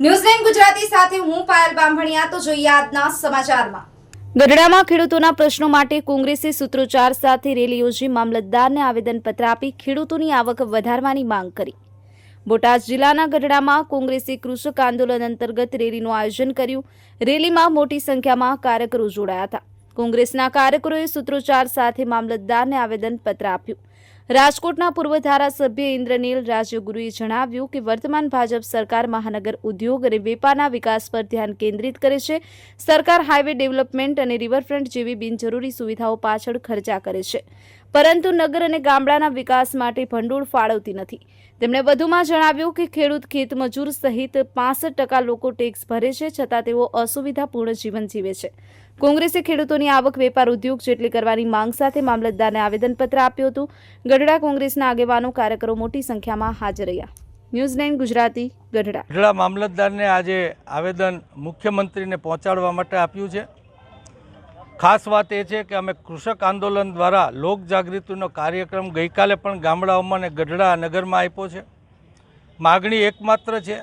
ન્યૂઝલેન્ડ ગુજરાતી સાથે હું પાયલ બામણિયા, તો જોઈએ આજના સમાચારમાં. ગઢડામાં ખેડૂતોના પ્રશ્નો માટે કોંગ્રેસે સૂત્રોચ્ચાર સાથે રેલી યોજી મામલતદારને આવેદનપત્ર આપી ખેડૂતોની આવક વધારવાની માંગ કરી. બોટાદ જિલ્લાના ગઢડામાં કોંગ્રેસે કૃષક આંદોલન અંતર્ગત રેલીનું આયોજન કર્યું. રેલીમાં મોટી સંખ્યામાં કાર્યકરો જોડાયા હતા. કોંગ્રેસના કાર્યકરોએ સૂત્રોચ્ચાર સાથે મામલતદારને આવેદનપત્ર આપ્યું. રાજકોટના પૂર્વ ધારાસભ્ય ઇન્દ્રનીલ રાજ્યગુરુએ જણાવ્યું કે વર્તમાન ભાજપ સરકાર મહાનગર ઉદ્યોગ અને વેપારના વિકાસ પર ધ્યાન કેન્દ્રિત કરે છે. સરકાર હાઈવે ડેવલપમેન્ટ અને રિવરફ્રન્ટ જેવી બિનજરૂરી સુવિધાઓ પાછળ ખર્ચા કરે છે. પરંતુ નગર અને ગામડાના વિકાસ માટે ભંડોળ ફાળવતી નથી. તેમણે વધુમાં જણાવ્યું કે ખેડૂત ખેતમજૂર સહિત પાસઠ ટકા લોકો ટેક્સ ભરે છે, છતાં તેઓ અસુવિધાપૂર્ણ જીવન જીવે છે. કોંગ્રેસે ખેડૂતોની આવક વેપાર ઉદ્યોગ જેટલી કરવાની માંગ સાથે મામલતદારને આવેદનપત્ર આપ્યું હતું. ગઢડા કોંગ્રેસના આગેવાનો કાર્યકરો મોટી સંખ્યામાં હાજર રહ્યા. News nine Gujarati, Gadhada. Gadhada મામલતદારને આજે આવેદન મુખ્યમંત્રીને પહોંચાડવા માટે આપ્યું છે. ખાસ વાત એ છે કે અમે કૃષક આંદોલન દ્વારા લોક જાગૃતિનો કાર્યક્રમ ગઈકાલે પણ ગામડાઓમાં અને ગઢડા નગરમાં આપ્યો છે. માગણી એકમાત્ર છે.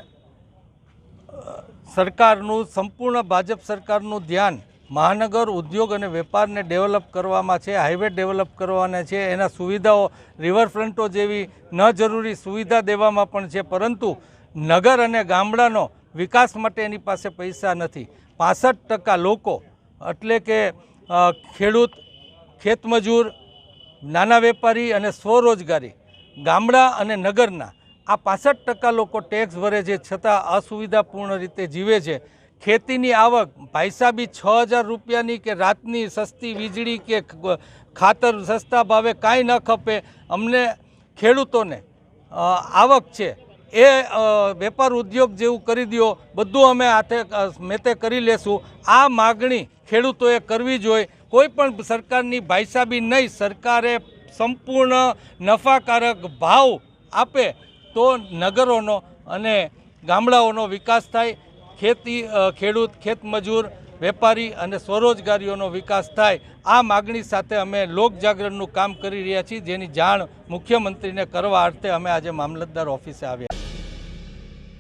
સરકારનું, સંપૂર્ણ ભાજપ સરકારનું ધ્યાન મહાનગર ઉદ્યોગ અને વેપારને ડેવલપ કરવામાં છે, હાઈવે ડેવલપ કરવાના છે, એના સુવિધાઓ રિવરફ્રન્ટો જેવી ન જરૂરી સુવિધા દેવામાં પણ છે, પરંતુ નગર અને ગામડાનો વિકાસ માટે એની પાસે પૈસા નથી. પાસઠ ટકા લોકો એટલે કે ખેડૂત, ખેતમજૂર, નાના વેપારી અને સ્વરોજગારી, ગામડા અને નગરના આ પાસઠ ટકા લોકો ટેક્સ ભરે છે, છતાં અસુવિધાપૂર્ણ રીતે જીવે છે. ખેતીની આવક ભાઈસાબી છ હજાર રૂપિયાની કે રાતની સસ્તી વીજળી કે ખાતર સસ્તા ભાવે કાંઈ ન ખપે, અમને ખેડૂતોને આવક છે. એ વેપાર ઉદ્યોગ જેવું કરી દ્યો, બધું અમે હાથે મેતે કરી લેશું. આ માગણી ખેડૂતોએ કરવી જોઈએ કોઈ પણ સરકારની ભાઈસાબી નહીં, સરકારે સંપૂર્ણ નફાકારક ભાવ આપે તો નગરોનો અને ગામડાઓનો વિકાસ થાય. ખેતી ખેડૂત ખેતમજૂર વેપારી અને સ્વરોજગારીઓનો વિકાસ થાય, આ માગણી સાથે અમે લોક જાગરણનું કામ કરી રહ્યા છીએ, જેની જાણ મુખ્યમંત્રીને કરવા અર્થે અમે આજે મામલતદાર ઓફિસે આવ્યા.